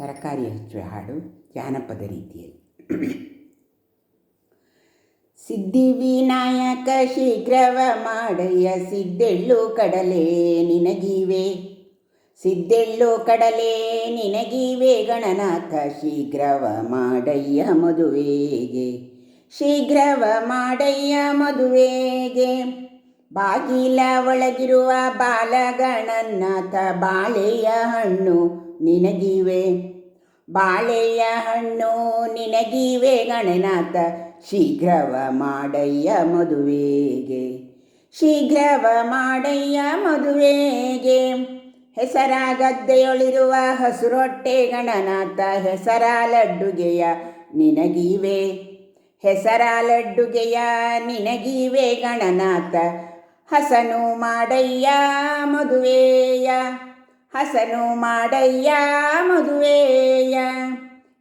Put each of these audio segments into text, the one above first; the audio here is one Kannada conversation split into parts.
ತರಕಾರಿ ಹಚ್ಚುವ ಹಾಡು ಜಾನಪದ ರೀತಿಯಲ್ಲಿ. ಸಿದ್ಧಿವಿನಾಯಕ ಶೀಘ್ರವ ಮಾಡಯ್ಯ ಸಿದ್ದೆಳ್ಳು ಕಡಲೆ ನಿನಗಿವೆ. ಸಿದ್ದೆಳ್ಳು ಕಡಲೆ ನಿನಗಿವೆ ಗಣನಾಥ ಶೀಘ್ರವ ಮಾಡಯ್ಯ ಮದುವೆಗೆ. ಶೀಘ್ರವ ಮಾಡಯ್ಯ ಮದುವೆಗೆ. ಬಾಗಿಲ ಒಳಗಿರುವ ಬಾಲಗಣನಾಥ ಬಾಳೆಯ ಹಣ್ಣು ನಿನಗಿವೆ. ಬಾಳೆಯ ಹಣ್ಣು ನಿನಗಿವೆ ಗಣನಾಥ, ಶೀಘ್ರವ ಮಾಡಯ್ಯ ಮದುವೆಗೆ. ಶೀಘ್ರವ ಮಾಡಯ್ಯ ಮದುವೆಗೆ. ಹೆಸರ ಗದ್ದೆಯೊಳಿರುವ ಹಸುರೊಟ್ಟೆ ಗಣನಾಥ ಹೆಸರ ಲಡ್ಡುಗೆಯ ನಿನಗಿವೆ. ಹೆಸರ ಲಡ್ಡುಗೆಯ ನಿನಗಿವೆ ಗಣನಾಥ, ಹಸನು ಮಾಡಯ್ಯ ಮದುವೆಯ. ಹಸನು ಮಾಡಯ್ಯ ಮದುವೆಯ.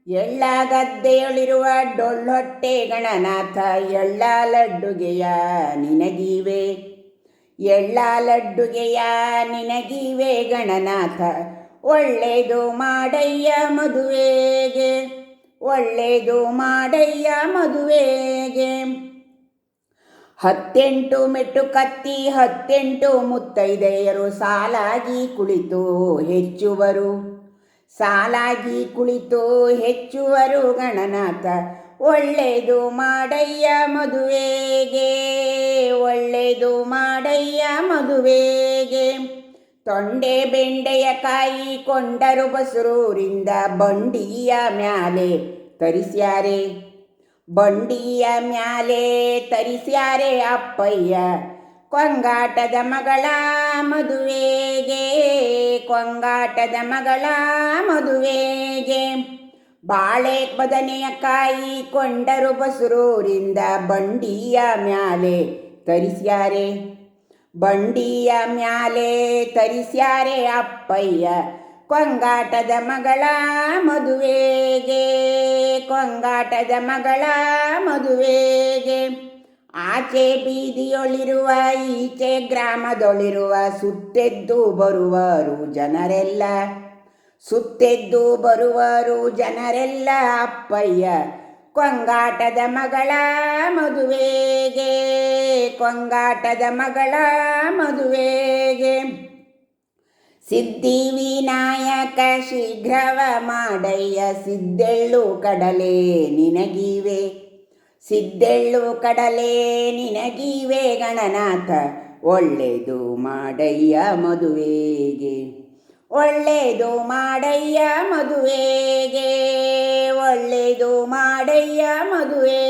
ಎಳ್ಳ ಗದ್ದೆಯೊಳಿರುವ ಡೊಳ್ಳೊಟ್ಟೆ ಗಣನಾಥ ಎಳ್ಳ ಲಡ್ಡುಗೆಯ ನಿನಗಿವೆ. ಎಳ್ಳ ಲಡ್ಡುಗೆಯ ನಿನಗಿವೆ ಗಣನಾಥ. ಒಳ್ಳೆಯದು ಮಾಡಯ್ಯ ಮದುವೆಗೆ. ಒಳ್ಳೆಯದು ಮಾಡಯ್ಯ ಮದುವೆಗೆ. ಹತ್ತೆಂಟು ಮೆಟ್ಟು ಕತ್ತಿ, ಹತ್ತೆಂಟು ಮುತ್ತೈದೆಯರು ಸಾಲಾಗಿ ಕುಳಿತು ಹೆಚ್ಚುವರು. ಸಾಲಾಗಿ ಕುಳಿತು ಹೆಚ್ಚುವರು ಗಣನಾಥ ಒಳ್ಳೆಯದು ಮಾಡಯ್ಯ ಮದುವೆಗೆ ಒಳ್ಳೆಯದು ಮಾಡಯ್ಯ ಮದುವೆಗೆ. ತೊಂಡೆ ಬೆಂಡೆಯ ಕಾಯಿ ಕೊಂಡರು ಬಸರೂರಿಂದ ಬಂಡಿಯ ಮ್ಯಾಲೆ ತರಿಸ್ಯಾರೆ. ಬಂಡಿಯ ಮ್ಯಾಲೆ ತರಿಸ್ಯಾರೆ ಅಪ್ಪಯ್ಯ. ಕೊಂಗಾಟದ ಮಗಳ ಮದುವೆಗೆ, ಕೊಂಗಾಟದ ಮಗಳ ಮದುವೆಗೆ. ಬಾಳೆ ಬದನೆಯ ಕಾಯಿ ಕೊಂಡರು ಬಸುರೂರಿಂದ ಬಂಡಿಯ ಮ್ಯಾಲೆ ತರಿಸ್ಯಾರೆ. ಬಂಡಿಯ ಮ್ಯಾಲೆ ತರಿಸ್ಯಾರೆ ಅಪ್ಪಯ್ಯ. ಕೊಂಗಾಟದ ಮಗಳ ಮದುವೆಗೆ, ಕೊಂಗಾಟದ ಮಗಳ ಮದುವೆಗೆ. ಆಚೆ ಬೀದಿಯೊಳಿರುವ, ಈಚೆ ಗ್ರಾಮದೊಳಿರುವ, ಸುತ್ತೆದ್ದು ಬರುವರು ಜನರೆಲ್ಲ. ಸುತ್ತೆದ್ದು ಬರುವರು ಜನರೆಲ್ಲ ಅಪ್ಪಯ್ಯ, ಕೊಂಗಾಟದ ಮಗಳ ಮದುವೆಗೆ, ಕೊಂಗಾಟದ ಮಗಳ ಮದುವೆಗೆ. ಸಿದ್ಧಿವಿನಾಯಕ ಶೀಘ್ರವ ಮಾಡಯ್ಯ ಸಿದ್ದೆಳ್ಳು ಕಡಲೆ ನಿನಗಿವೆ. ಸಿದ್ದೆಳ್ಳು ಕಡಲೆ ನಿನಗಿವೆ ಗಣನಾಥ ಒಳ್ಳೆಯದು ಮಾಡಯ್ಯ ಮದುವೆಗೆ. ಒಳ್ಳೆಯದು ಮಾಡಯ್ಯ ಮದುವೆಗೆ ಒಳ್ಳೆಯದು ಮಾಡಯ್ಯ ಮದುವೆ